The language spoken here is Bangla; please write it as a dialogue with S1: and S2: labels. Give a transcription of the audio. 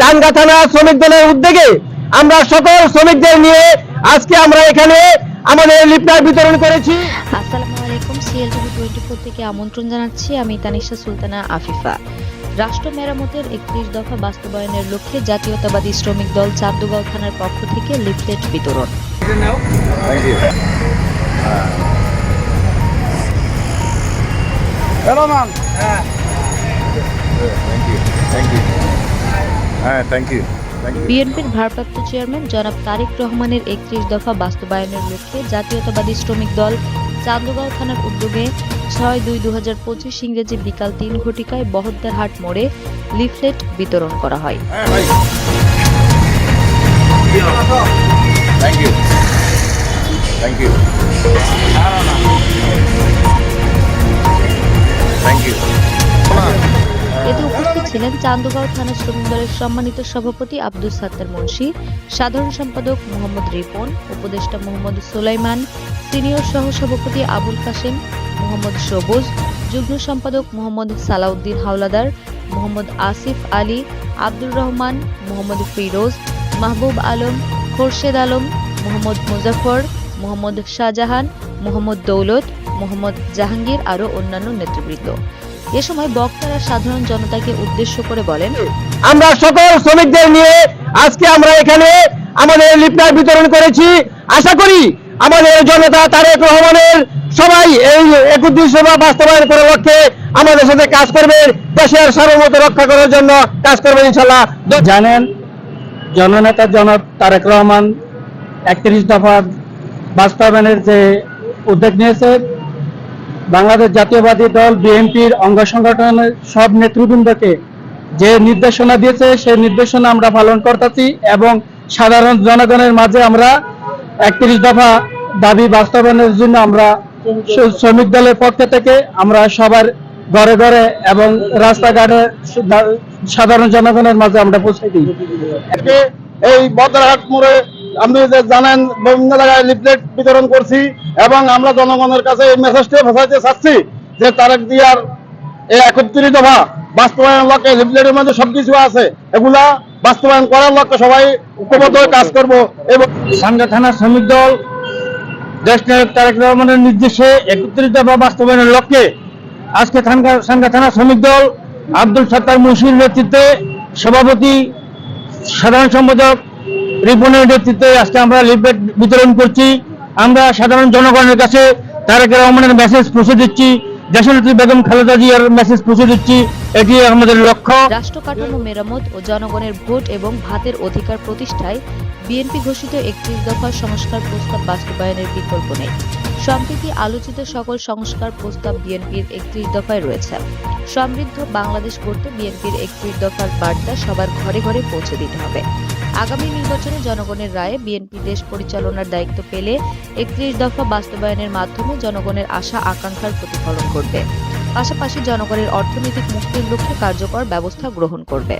S1: চাঙ্গা থানা শ্রমিক দলের উদ্যোগে আমরা সকল শ্রমিকদের নিয়ে আজকে আমরা এখানে আমাদের লিফটার বিতরণ করেছি
S2: আসসালামু আলাইকুম সিএলটিভি টোয়েন্টি ফোর থেকে আমন্ত্রণ জানাচ্ছি আমি তানিশা সুলতানা আফিফা রাষ্ট্র মেরামতের একত্রিশ দফা বাস্তবায়নের লক্ষ্যে জাতীয়তাবাদী শ্রমিক দল চান্দুগাঁও থানার পক্ষ থেকে লিফলেট বিতরণ.
S3: Thank you. Thank you. হ্যাঁ থ্যাংক ইউ
S2: বিএনপির ভারপ্রাপ্ত চেয়ারম্যান জনাব তারেক রহমানের একত্রিশ দফা বাস্তবায়নের লক্ষ্যে জাতীয়তাবাদী শ্রমিক দল চান্দগাঁও থানার উদ্যোগে ছয় দুই দু হাজার পঁচিশ ইংরেজি বিকাল তিন ঘটিকায় বহদ্দার হাট মোড়ে লিফলেট বিতরণ করা হয়।
S3: হ্যাঁ ভাই।
S2: এতে উপস্থিত ছিলেন চান্দগাঁও থানা শ্রমিক দলের সম্মানিত সভাপতি আব্দুল সাত্তার মুন্সি, সাধারণ সম্পাদক মোহাম্মদ রিপন, উপদেষ্টা মোহাম্মদ সুলাইমান, সিনিয়র সহ সভাপতি আবুল কাশেম, মোহাম্মদ সবুজ, যুগ্ম সম্পাদক মোহাম্মদ সালাউদ্দিন হাওলাদার, মোহাম্মদ আসিফ আলী, আব্দুর রহমান, মোহাম্মদ ফিরোজ, মাহবুব আলম, খোরশেদ আলম, মোহাম্মদ মুজাফর মোহাম্মদ শাহজাহান, মোহাম্মদ দৌলত, মোহাম্মদ জাহাঙ্গীর আরও অন্যান্য নেতৃবৃন্দ। এ সময় বক্তারা সাধারণ জনতাকে উদ্দেশ্য করে বলেন
S1: আমরা সকল শ্রমিকদের নিয়ে আজকে আমরা এখানে আমাদের লিফটার বিতরণ করেছি। আশা করি আমাদের জনতা তারেক রহমানের সবাই এই একত্রিশ সভা বাস্তবায়ন করার লক্ষ্যে আমাদের সাথে কাজ করবেন দেশের সার্বভৌমত্ব রক্ষা করার জন্য কাজ করবেন ইনশাল্লাহ
S4: জানেন জননেতা জন তারেক রহমান একত্রিশ দফা বাস্তবায়নের যে উদ্যোগ নিয়েছে বাংলাদেশ জাতীয়বাদী দল, বিএনপির অঙ্গ সংগঠনের সব নেতৃবৃন্দকে যে নির্দেশনা দিয়েছে, সেই নির্দেশনা আমরা পালন করতেছি এবং সাধারণ জনগণের মাঝে আমরা একত্রিশ দফা দাবি বাস্তবায়নের জন্য আমরা শ্রমিক দলের পক্ষ থেকে আমরা সবার ঘরে ঘরে এবং রাস্তাঘাটে সাধারণ জনগণের মাঝে আমরা পৌঁছে দিই।
S5: এই বদরহাট মোড়ে আপনি জানেন, বিভিন্ন জায়গায় লিফলেট বিতরণ করছি এবং আমরা জনগণের কাছে এই মেসেজটা পৌঁছাইতে চাচ্ছি যে তারেক দিয়ার এই একত্রিশ দফা বাস্তবায়ন লক্ষ্যে লিফলেটের মধ্যে সবকিছু আছে। এগুলা বাস্তবায়ন করার লক্ষ্যে সবাই ঐক্যবদ্ধ হয়ে কাজ করব এবং
S4: সাংগা থানা শ্রমিক দল, দেশ নায়ক তারেক রহমানের নির্দেশে একত্রিশ দফা বাস্তবায়নের লক্ষ্যে আজকে থানগা- সাংগা থানা শ্রমিক দল, আব্দুল সত্তার মুন্সির নেতৃত্বে সভাপতি, সাধারণ সম্পাদক রিপনের নেতৃত্বে আজকে আমরা লিফলেট বিতরণ করছি। আমরা সাধারণ জনগণের কাছে তারেক রহমানের মেসেজ পৌঁছে দিচ্ছি। দেশনেত্রী বেগম খালেদা জিয়ার মেসেজ পৌঁছে দিচ্ছি। এটি আমাদের লক্ষ্য।
S2: রাষ্ট্র কাঠামো মেরামত ও জনগণের ভোট এবং ভাতের অধিকার প্রতিষ্ঠায় বিএনপি ঘোষিত একত্রিশ দফা সংস্কার প্রস্তাব বাস্তবায়নের বিকল্প নেই। সম্প্রতি আলোচিত সকল সংস্কার প্রস্তাব বিএনপির একত্রিশ দফায় রয়েছে। সমৃদ্ধ বাংলাদেশ করতে বিএনপির একত্রিশ দফার বার্তা সবার ঘরে ঘরে পৌঁছে দিতে হবে। আগামী নির্বাচনে জনগণের রায়ে বিএনপি দেশ পরিচালনার দায়িত্ব পেলে একত্রিশ দফা বাস্তবায়নের মাধ্যমে জনগণের আশা, আকাঙ্ক্ষার প্রতিফলন করবে পাশাপাশি জনগণের অর্থনৈতিক মুক্তির লক্ষ্যে কার্যকর ব্যবস্থা গ্রহণ করবে।